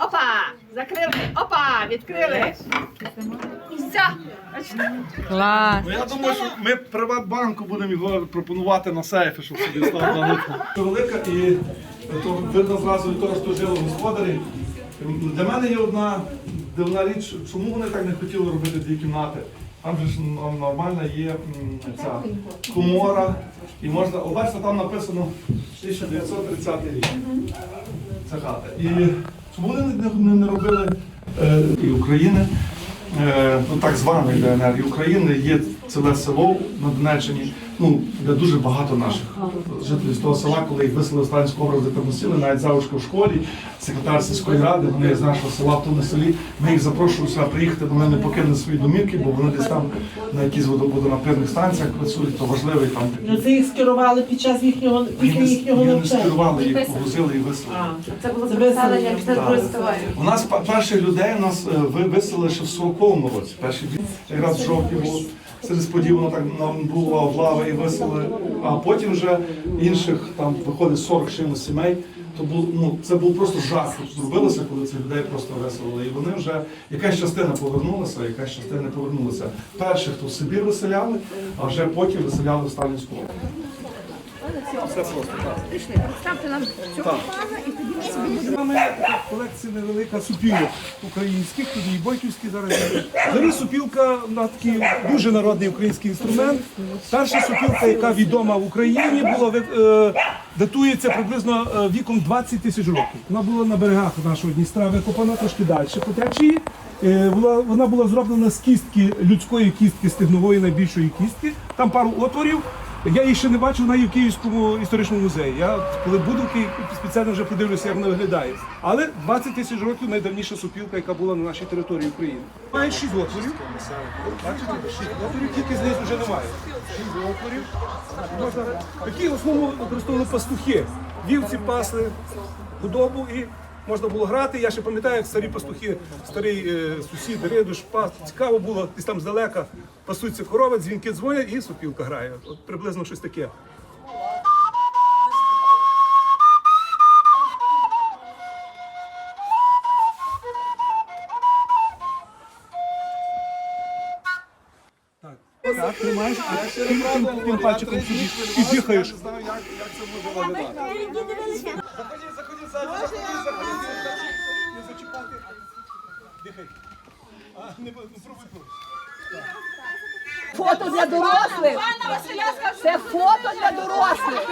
Opa! Zakrywamy! Opa! Відкрили! І за! Клас. Ну, я думаю, що ми Приватбанку будемо його пропонувати на сейфі, щоб собі став налити. Велика і то видно зразу від того, що жили господарі. Для мене є одна дивна річ, чому вони так не хотіли робити дві кімнати. Там же ж нормально є м, ця комора. І можна, о, бачите, там написано 1930 рік. Ця хата. І чому вони не, не, не робили е, і України? Ну, так званої ДНР і України. Є ціле село на Донеччині, ну, де дуже багато наших жителів з того села, коли їх виселили в Сталінську область, де там носили, навіть завушка в школі, секретар сільської ради, вони з нашого села в тому селі. Ми їх запрошували сюди приїхати, бо вони не покинули свої домівки, бо вони десь там на якісь водо- станціях працюють, то важливий там. Ну, це їх скерували під час їхнього, після Їх їхнього не навчання. скерували, їх погрузили і виселили. Це було весело. після Так. У нас пе- перших людей у нас е, ви- виселили ще в 40-му році. Перші дві- якраз в жовтні було. Це несподівано так нам була облава і виселили. А потім вже інших там виходить 40 чимось сімей. То був ну це був просто жах. що Зробилося, коли цих людей просто виселили. І вони вже якась частина повернулася, якась частина повернулася. Перших хто в Сибір виселяли, а вже потім виселяли в Сталінську. Все просто так. Представте нам цього пана і тоді ми собі будемо. Mamy колекція невелика супілок українських, тут і бойківські зараз. є. Взагалі супілка на такий дуже народний український інструмент. Перша супілка, яка відома в Україні, була ви- е, датується приблизно е, віком 20 тисяч років. Вона була на берегах нашого Дністра, викопана трошки далі по течії. Е, Була, вона була зроблена з кістки людської кістки, стегнової найбільшої кістки. Там пару отворів. Я її ще не бачив, є в Київському історичному музеї. Я коли буду в спеціально вже подивлюся, як вона виглядає. Але 20 тисяч років найдавніша супілка, яка була на нашій території України. Має 6 отворів. Бачите, 6 отворів, тільки знизу вже немає. 6 отворів. Можна... Такі в використовували пастухи. Вівці пасли худобу і можна було грати. Я ще пам'ятаю, як старі пастухи, старий е, сусід, ридуш, пас. Цікаво було, десь там здалека пасуться корови, дзвінки дзвонять і сопілка грає. От приблизно щось таке. Так, так, тримаєш, а тим, тим, тим пальчиком собі і дихаєш. Заходіть, заходіть, заходіть. А, не, не пробуй пробуй. Фото для дорослих. Це фото для дорослих.